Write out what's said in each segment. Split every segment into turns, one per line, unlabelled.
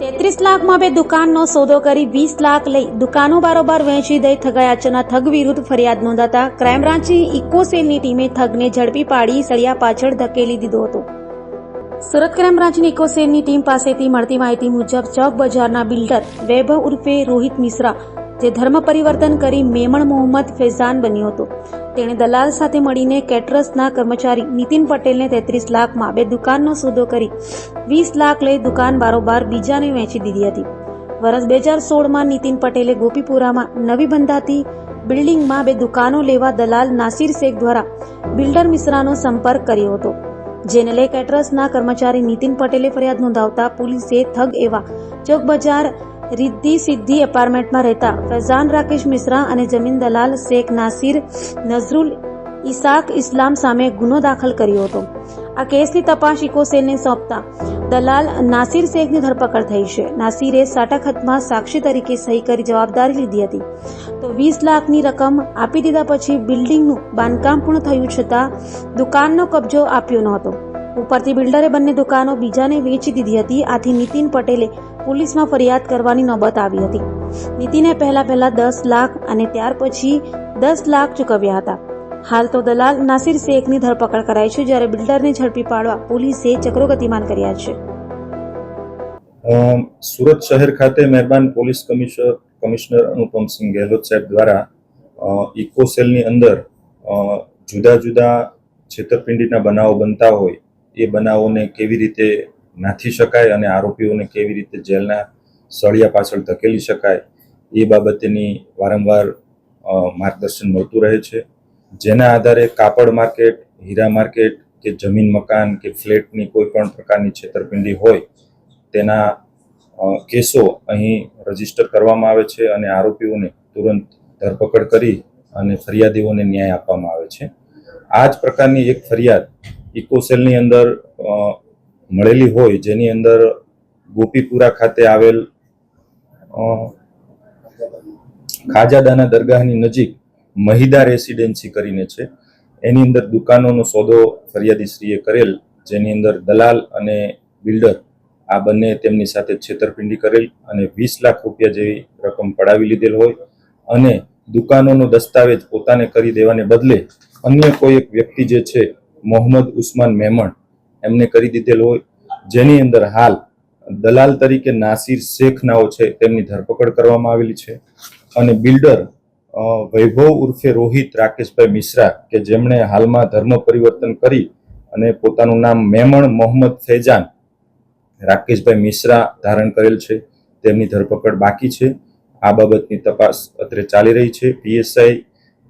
તેત્રીસ લાખમાં બે દુકાનનો સોદો કરી વીસ લાખ લઈ દુકાનો બારોબાર વહેંચી દઈ થગાયાચના થગ વિરુદ્ધ ફરિયાદ નોંધાતા ક્રાઇમ બ્રાન્ચની ઇકોસેલની ટીમે થગને ઝડપી પાડી સળિયા પાછળ ધકેલી દીધો હતો. સુરત ક્રાઇમ બ્રાન્ચની ઇકોસેલની ટીમ પાસેથી મળતી માહિતી મુજબ ચોક બજારના બિલ્ડર વૈભવ ઉર્ફે રોહિત મિશ્રા, જે ધર્મ પરિવર્તન કરી મેમણ મોહમ્મદ ફેઝાન બન્યો હતો. તેણે દલાલ સાથે મળીને કેટરસના કર્મચારી નીતિન પટેલને તેત્રીસ લાખમાં બે દુકાનનો સોદો કરી વીસ લાખ લઈ દુકાન બારોબાર બીજાને વેચી દીધી હતી. વર્ષ બે હજાર સોળમાં નીતિન પટેલે ગોપીપુરામાં નવી બંધાતી બિલ્ડિંગમાં બે દુકાનો લેવા દલાલ નાસિર શેખ દ્વારા બિલ્ડર મિશ્રાનો સંપર્ક કર્યો હતો, જેને લઈ કેટરસના કર્મચારી નીતિન પટેલે ફરિયાદ નોંધાવતા પોલીસે થગ એવા ચોક બજાર રિદ્ધિ સિદ્ધિ એપાર્ટમેન્ટમાં રહેતા ફૈઝાન રાકેશ મિશ્રા અને જમીન દલાલ શેખ નાસિર નઝરુલ ઇસાક ઇસ્લામ સામે ગુનો દાખલ કર્યો હતો. આ કેસની તપાસ ઇકોસેલને સોંપતા દલાલ નાસિર શેખની ધરપકડ થઈ છે. નાસિરે સાટાખતમાં સાક્ષી તરીકે સહી કરી જવાબદારી લીધી હતી. તો વીસ લાખની રકમ આપી દીધા પછી બિલ્ડિંગનું બાંધકામ પૂર્ણ થયું છતાં દુકાનનો કબજો આપ્યો નહોતો. ઉપરથી બિલ્ડરે બંને દુકાનો બીજાને વેચી દીધી હતી. આથી નીતિન પટેલે પોલીસમાં ફરિયાદ કરવાની નોબત આવી હતી. નીતિને પહેલા પહેલા દસ લાખ અને ત્યાર પછી દસ લાખ ચૂકવ્યા હતા. હાલ તો દલાલ નાસિર શેખની ધરપકડ કરાઈ છે, જ્યારે બિલ્ડરને ઝડપી પાડવા પોલીસે ચક્રો ગતિમાન કર્યા છે.
સુરત શહેર ખાતે મહેરબાન police commissioner commissioner Anupamsinh Gehlot સાહેબ દ્વારા ઇકો સેલની અંદર જુદા જુદા છેતરપિંડીના બનાવો બનતા હોય એ બનાવોને કેવી રીતે નાથી શકાય અને આરોપીઓને કેવી રીતે જેલના સળિયા પાછળ ધકેલી શકાય, એ બાબતેની વારંવાર માર્ગદર્શન મળતું રહે છે. જેના આધારે કાપડ માર્કેટ, હીરા માર્કેટ કે જમીન મકાન કે ફ્લેટની કોઈ પણ પ્રકારની છેતરપિંડી હોય, તેના કેસો અહીં રજિસ્ટર કરવામાં આવે છે અને આરોપીઓને તુરંત ધરપકડ કરી અને ફરિયાદીઓને ન્યાય આપવામાં આવે છે. આ જ પ્રકારની એક ફરિયાદ ઇકોસેલની અંદર મળેલી હોય, જેની અંદર ગોપીપુરા ખાતે આવેલ ખાજાદાના દરગાહની નજીક મહિદા રેસિડેન્સી કરીને છે. એની અંદર દુકાનોનો સોદો ફરિયાદીશ્રીએ કરેલ, જેની અંદર દલાલ અને બિલ્ડર આ બંને તેમની સાથે છેતરપિંડી કરેલ અને વીસ લાખ રૂપિયા જેવી રકમ પડાવી લીધેલ હોય અને દુકાનોનો દસ્તાવેજ પોતાને કરી દેવાને બદલે અન્ય કોઈ એક વ્યક્તિ જે છે મોહમ્મદ ઉસ્માન મેમણ એમને કરી દીધેલ હોય. જેની અંદર હાલ દલાલ તરીકે નાસિર શેખ નાઓ છે, તેમની ધરપકડ કરવામાં આવેલી છે. અને બિલ્ડર વૈભવ ઉર્ફે રોહિત રાકેશભાઈ મિશ્રા, કે જેમણે હાલમાં ધર્મ પરિવર્તન કરી અને પોતાનું નામ મેમણ મોહમ્મદ ફૈજાન રાકેશભાઈ મિશ્રા ધારણ કરેલ છે. તેમની ધરપકડ બાકી છે. આ બાબતની તપાસ અત્રે ચાલી રહી છે. પીએસઆઈ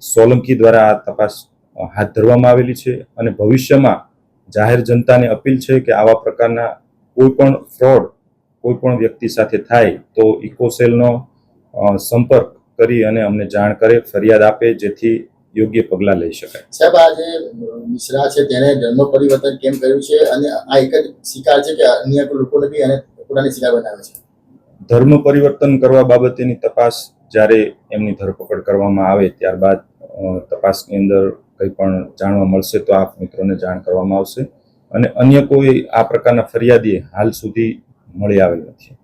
સોલંકી દ્વારા આ તપાસ હાથ ધરવામાં આવેલી છે અને ભવિષ્યમાં જાહેર જનતાને અપીલ છે કે આવા પ્રકારના કોઈ પણ ફ્રોડ કોઈ પણ વ્યક્તિ સાથે થાય તો ઇકોસેલનો સંપર્ક કરી અને અમને જાણ કરે ફરિયાદ આપે જેથી યોગ્ય પગલાં લઈ શકાય.
સાહેબ આ જે મિશ્રા છે તેને ધર્મ પરિવર્તન કેમ કર્યું છે? અને આ એક જ શિકાર છે કે અન્ય લોકોને બી અને પોતાની શિકાર બનાવે છે?
ધર્મ પરિવર્તન કરવા બાબતેની તપાસ જ્યારે એમની ધરપકડ કરવામાં આવે ત્યારબાદ તપાસની અંદર કંઈ પણ જાણવા મળશે તો આપ મિત્રોને જાણ કરવામાં આવશે. અને અન્ય કોઈ આ પ્રકારના ફરિયાદી હાલ સુધી મળી આવેલ નથી.